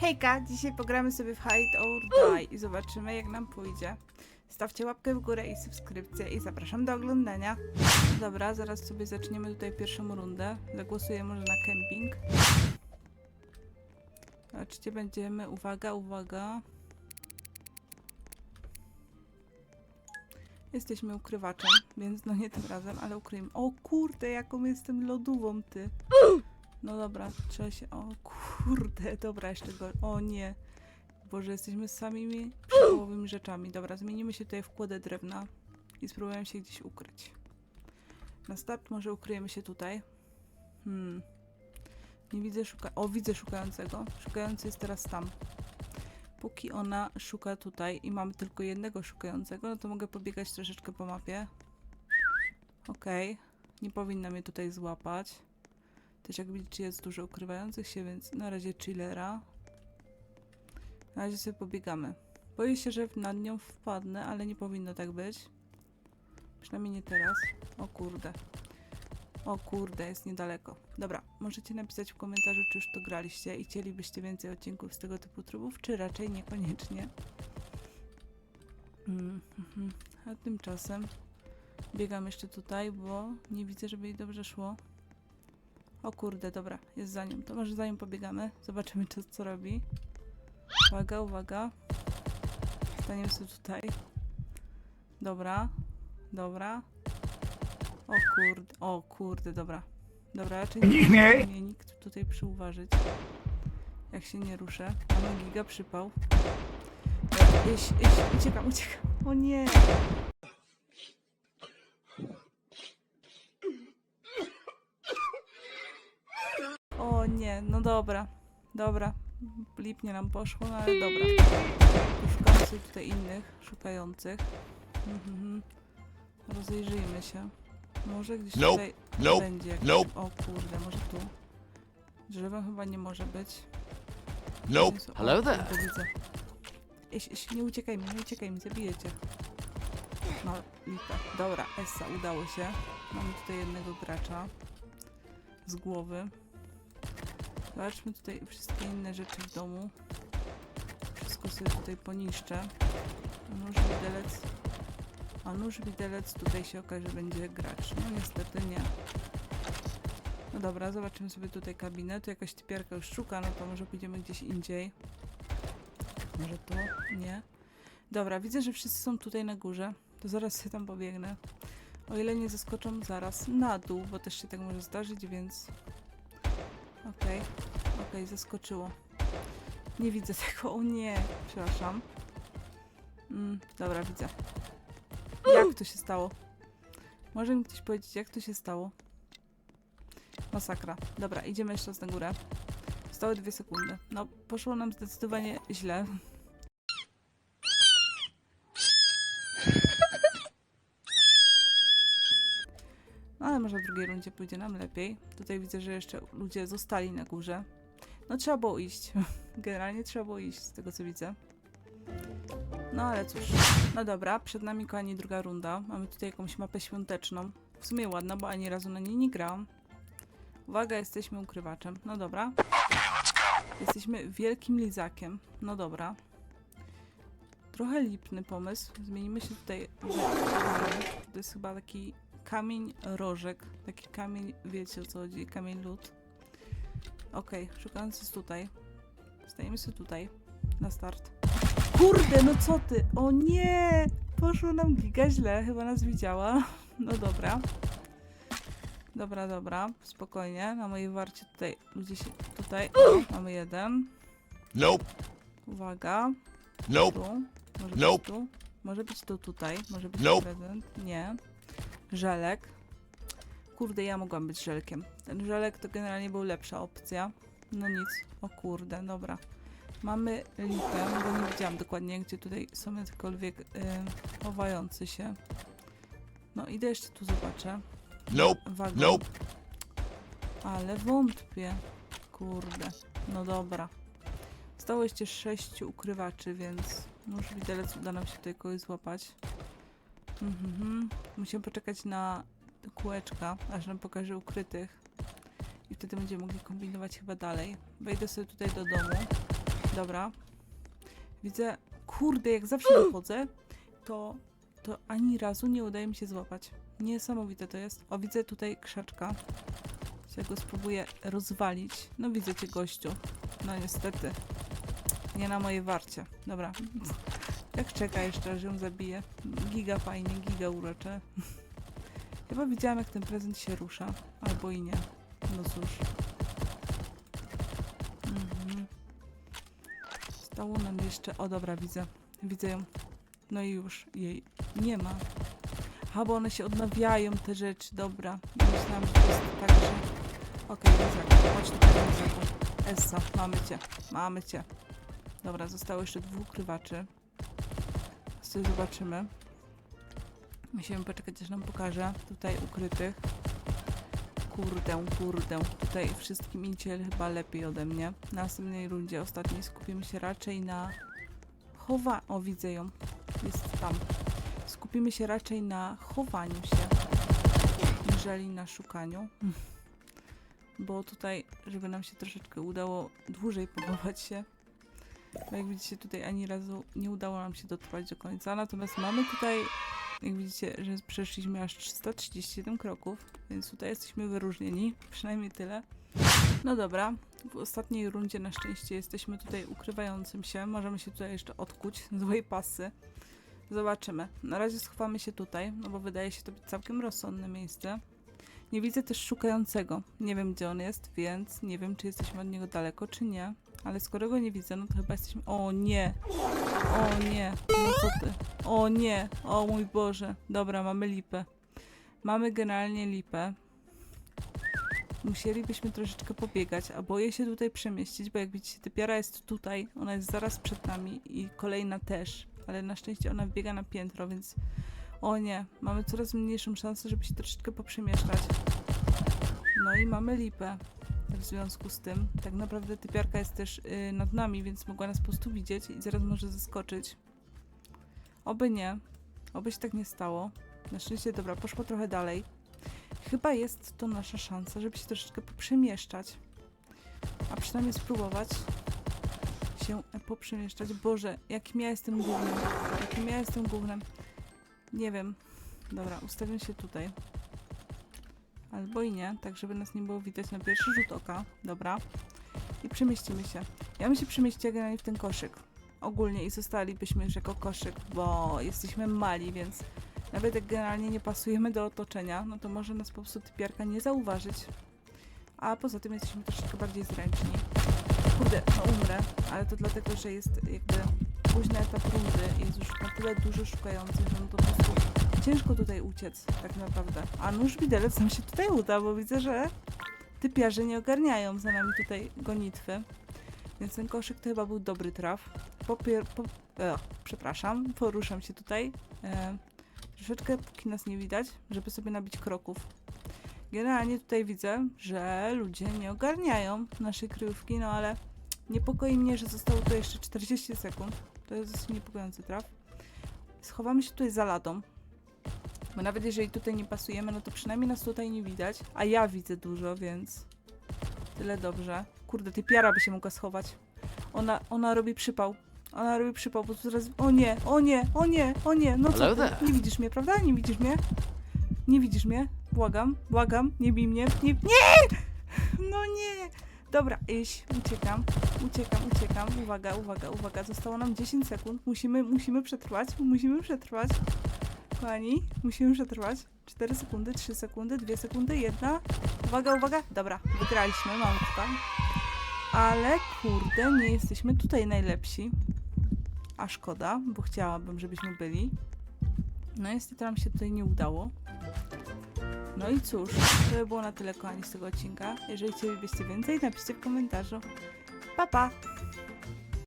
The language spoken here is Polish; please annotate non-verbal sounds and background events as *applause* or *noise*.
Hejka, dzisiaj pogramy sobie w Hide or Die i zobaczymy jak nam pójdzie. Stawcie łapkę w górę i subskrypcję i zapraszam do oglądania. Dobra, zaraz sobie zaczniemy tutaj pierwszą rundę. Zagłosuję może na camping. Zobaczcie, będziemy, uwaga, uwaga. Jesteśmy ukrywaczem, więc no nie tym razem, ale ukryjemy. O kurde, jaką jestem lodową, ty. No dobra, trzeba się. O kurde, dobra, jeszcze go. O nie. Boże, jesteśmy z samymi przywołowymi rzeczami. Dobra, zmienimy się tutaj w kłodę drewna i spróbujemy się gdzieś ukryć. Na start może ukryjemy się tutaj. Hmm. Nie widzę szuka. O, widzę szukającego. Szukający jest teraz tam. Póki ona szuka tutaj i mamy tylko jednego szukającego, no to mogę pobiegać troszeczkę po mapie. Okej. Nie powinna mnie tutaj złapać. Też jak widzicie jest dużo ukrywających się, więc na razie chillera. Na razie sobie pobiegamy. Boję się, że nad nią wpadnę, ale nie powinno tak być. Przynajmniej nie teraz. O kurde. O kurde, jest niedaleko. Dobra, możecie napisać w komentarzu, czy już to graliście i chcielibyście więcej odcinków z tego typu trybów, czy raczej niekoniecznie. Mm, mhm. A tymczasem biegam jeszcze tutaj, bo nie widzę, żeby jej dobrze szło. O kurde, dobra, jest za nią. To może za nią pobiegamy. Zobaczymy, co, co robi. Uwaga, uwaga. Staniemy sobie tutaj. Dobra, dobra. O kurde, o kurde, dobra. Dobra, raczej nie mnie nikt tutaj przyuważyć. Jak się nie ruszę. Mamy giga przypał. Iść, iść, uciekam, uciekam. O nie! O nie, no dobra. Dobra. Lipnie nam poszło, no ale dobra. Szukamy sobie tutaj innych szukających. Mhm. Rozejrzyjmy się. Może gdzieś Nope, tutaj nope, będzie jakiś... nope. O kurde, może tu. Drzewem chyba nie może być. Nope. O Hello there. Widzę. Eś, eś, nie uciekaj mi, nie uciekaj mi, zabijecie. No, lipa. Dobra, Essa, udało się. Mamy tutaj jednego gracza. Z głowy. Zobaczmy tutaj wszystkie inne rzeczy w domu. Wszystko sobie tutaj poniszczę. Nóż widelec. A nóż widelec tutaj się okaże, że będzie gracz. No niestety nie. No dobra, zobaczymy sobie tutaj kabinę. Tu jakaś typiarka już szuka, no to może pójdziemy gdzieś indziej. Może tu? Nie. Dobra, widzę, że wszyscy są tutaj na górze. To zaraz się tam pobiegnę. O ile nie zaskoczą zaraz na dół, bo też się tak może zdarzyć, więc... Okej, okej, zaskoczyło. Nie widzę tego, o nie, przepraszam. Mm, dobra, widzę. Jak to się stało? Może mi ktoś powiedzieć, jak to się stało? Masakra. Dobra, idziemy jeszcze raz na górę. Zostały dwie sekundy. No, poszło nam zdecydowanie źle. No, ale może w drugiej rundzie pójdzie nam lepiej. Tutaj widzę, że jeszcze ludzie zostali na górze. No, trzeba było iść. *laughs* Generalnie trzeba było iść, z tego co widzę. No, ale cóż. No dobra, przed nami kochani druga runda. Mamy tutaj jakąś mapę świąteczną. W sumie ładna, bo ani razu na niej nie grałam. Uwaga, jesteśmy ukrywaczem. No dobra. Jesteśmy wielkim lizakiem. No dobra. Trochę lipny pomysł. Zmienimy się tutaj. To jest chyba taki kamień rożek. Taki kamień, wiecie o co chodzi, kamień lód. Okej, szukając jest tutaj. Stajemy sobie tutaj. Na start. Kurde, no co ty? O nie! Poszło nam giga źle, chyba nas widziała. *laughs* No dobra. Dobra, dobra, spokojnie. Na mojej warcie tutaj ludzie się. Tutaj. O, mamy jeden. Nope. Uwaga. Nope. Tu. Może Nope. być tu. Może być to tutaj. Może być Nope. prezent. Nie. Żelek. Kurde, ja mogłam być żelkiem. Ten żelek to generalnie był lepsza opcja. No nic. O kurde, dobra. Mamy lipę, bo nie widziałam dokładnie, gdzie tutaj są jakkolwiek y, chowający się. No idę jeszcze tu zobaczę. Nope. Wagon. Nope. Ale wątpię. Kurde. No dobra. Zostało jeszcze sześciu ukrywaczy, więc może widelec uda nam się tutaj kogoś złapać. Mhm. Musimy poczekać na kółeczka, aż nam pokaże ukrytych. I wtedy będziemy mogli kombinować chyba dalej. Wejdę sobie tutaj do domu. Dobra. Widzę, kurde, jak zawsze wychodzę, to, to ani razu nie udaje mi się złapać. Niesamowite to jest. O, widzę tutaj krzaczka. Ja go spróbuję rozwalić. No widzę cię, gościu. No niestety. Nie na mojej warcie. Dobra. *laughs* Jak czeka jeszcze, aż ją zabiję. Giga fajnie, giga urocze. *laughs* Chyba widziałam, jak ten prezent się rusza. Albo i nie. No cóż. Mhm. Stało nam jeszcze... O, dobra, widzę. Widzę ją. No i już jej nie ma. Aha, bo one się odnawiają, te rzeczy. Dobra. Myślałam, że to jest tak, że... Okej, okay, chodź tutaj. Essa, mamy cię. Mamy cię. Dobra, zostało jeszcze dwóch ukrywaczy. Sobie zobaczymy. Musimy poczekać, aż nam pokaże tutaj ukrytych. Kurde, kurde. Tutaj wszystkim idzie chyba lepiej ode mnie. Na następnej rundzie, ostatniej, skupimy się raczej na chowa... O, widzę ją. Jest tam. Skupimy się raczej na chowaniu się, niżeli na szukaniu. *laughs* Bo tutaj, żeby nam się troszeczkę udało dłużej pochować się, bo jak widzicie, tutaj ani razu nie udało nam się dotrwać do końca. Natomiast mamy tutaj, jak widzicie, że przeszliśmy aż 337 kroków, więc tutaj jesteśmy wyróżnieni, przynajmniej tyle. No dobra, w ostatniej rundzie na szczęście jesteśmy tutaj ukrywającym się. Możemy się tutaj jeszcze odkuć złej pasy. Zobaczymy. Na razie schowamy się tutaj, no bo wydaje się to być całkiem rozsądne miejsce. Nie widzę też szukającego. Nie wiem, gdzie on jest, więc nie wiem, czy jesteśmy od niego daleko, czy nie. Ale skoro go nie widzę, no to chyba jesteśmy... O nie! O nie! No co ty? O nie! O mój Boże! Dobra, mamy lipę. Mamy generalnie lipę. Musielibyśmy troszeczkę pobiegać, a boję się tutaj przemieścić, bo jak widzicie, typiara jest tutaj, ona jest zaraz przed nami i kolejna też, ale na szczęście ona biega na piętro, więc o nie, mamy coraz mniejszą szansę, żeby się troszeczkę poprzemieszczać. No i mamy lipę w związku z tym. Tak naprawdę typiarka jest też y, nad nami, więc mogła nas po prostu widzieć i zaraz może zaskoczyć. Oby nie. Oby się tak nie stało. Na szczęście, dobra, poszło trochę dalej. Chyba jest to nasza szansa, żeby się troszeczkę poprzemieszczać. A przynajmniej spróbować się poprzemieszczać. Boże, jakim ja jestem głównym. Jakim ja jestem głównym. Nie wiem. Dobra, ustawię się tutaj. Albo i nie, tak żeby nas nie było widać na pierwszy rzut oka. Dobra. I przemieścimy się. Ja bym się przemieściła generalnie w ten koszyk. Ogólnie i zostalibyśmy już jako koszyk, bo jesteśmy mali, więc nawet jak generalnie nie pasujemy do otoczenia, no to może nas po prostu typiarka nie zauważyć. A poza tym jesteśmy troszeczkę bardziej zręczni. Kurde, no umrę, ale to dlatego, że jest jakby późny etap rundy jest już na tyle dużo szukających, że no to po prostu ciężko tutaj uciec, tak naprawdę. A nóż widelec nam się tutaj uda, bo widzę, że typiarze nie ogarniają za nami tutaj gonitwy. Więc ten koszyk to chyba był dobry traf. Popier... Po... E, przepraszam, poruszam się tutaj. E, troszeczkę, póki nas nie widać, żeby sobie nabić kroków. Generalnie tutaj widzę, że ludzie nie ogarniają naszej kryjówki, no ale niepokoi mnie, że zostało tu jeszcze 40 sekund. To jest dosyć niepokojący traf. Schowamy się tutaj za ladą. Bo nawet jeżeli tutaj nie pasujemy, no to przynajmniej nas tutaj nie widać. A ja widzę dużo, więc tyle dobrze. Kurde, ty piara by się mogła schować. Ona, ona robi przypał. Ona robi przypał, bo tu teraz... O nie, o nie, o nie, o nie. No co ty? Nie widzisz mnie, prawda? Nie widzisz mnie? Nie widzisz mnie? Błagam, błagam, nie bij mnie. Nie, nie! No nie! Dobra, iść, uciekam, uciekam, uciekam. Uwaga, uwaga, uwaga. Zostało nam 10 sekund. Musimy, musimy przetrwać, musimy przetrwać. Kochani, musimy przetrwać. 4 sekundy, 3 sekundy, 2 sekundy, 1. Uwaga, uwaga. Dobra, wygraliśmy, mamy to tam. Ale kurde, nie jesteśmy tutaj najlepsi. A szkoda, bo chciałabym, żebyśmy byli. No niestety nam się tutaj nie udało. No i cóż, to by było na tyle kochani z tego odcinka. Jeżeli chcielibyście więcej, napiszcie w komentarzu. Pa pa!